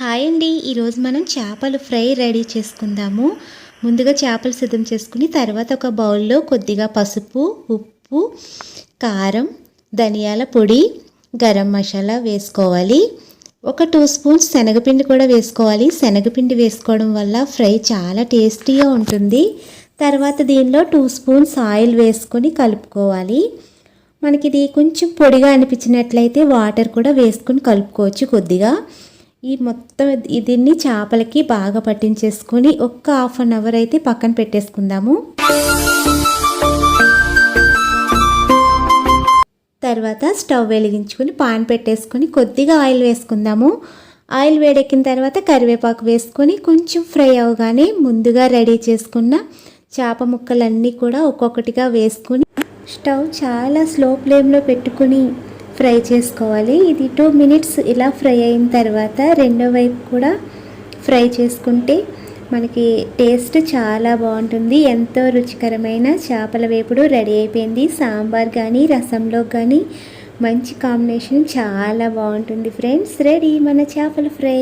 Hi అండి. ఈరోజు మనం చేపలు ఫ్రై రెడీ చేసుకుందాము. ముందుగా చేపలు సిద్ధం చేసుకుని తర్వాత ఒక బౌల్లో కొద్దిగా పసుపు ఉప్పు కారం ధనియాల పొడి గరం మసాలా వేసుకోవాలి. ఒక టూ స్పూన్స్ శనగపిండి కూడా వేసుకోవాలి. శనగపిండి వేసుకోవడం వల్ల ఫ్రై చాలా టేస్టీగా ఉంటుంది. తర్వాత దీనిలో టూ స్పూన్స్ ఆయిల్ వేసుకొని కలుపుకోవాలి. మనకి ఇది కొంచెం పొడిగా అనిపించినట్లయితే వాటర్ కూడా వేసుకొని కలుపుకోవచ్చు కొద్దిగా. ఈ మొత్తం దీన్ని చేపలకి బాగా పట్టించేసుకొని ఒక్క హాఫ్ అన్ అవర్ అయితే పక్కన పెట్టేసుకుందాము. తర్వాత స్టవ్ వెలిగించుకొని పాన్ పెట్టేసుకొని కొద్దిగా ఆయిల్ వేసుకుందాము. ఆయిల్ వేడెక్కిన తర్వాత కరివేపాకు వేసుకొని కొంచెం ఫ్రై అవగానే ముందుగా రెడీ చేసుకున్న చేప ముక్కలన్నీ కూడా ఒక్కొక్కటిగా వేసుకొని స్టవ్ చాలా స్లో ఫ్లేమ్లో పెట్టుకుని ఫ్రై చేసుకోవాలి. ఇది టూ మినిట్స్ ఇలా ఫ్రై అయిన తర్వాత రెండో వైపు కూడా ఫ్రై చేసుకుంటే మనకి టేస్ట్ చాలా బాగుంటుంది. ఎంతో రుచికరమైన చేపల వేపుడు రెడీ అయిపోయింది. సాంబార్ కానీ రసంలో కానీ మంచి కాంబినేషన్ చాలా బాగుంటుంది ఫ్రెండ్స్. రెడీ మన చేపల ఫ్రై.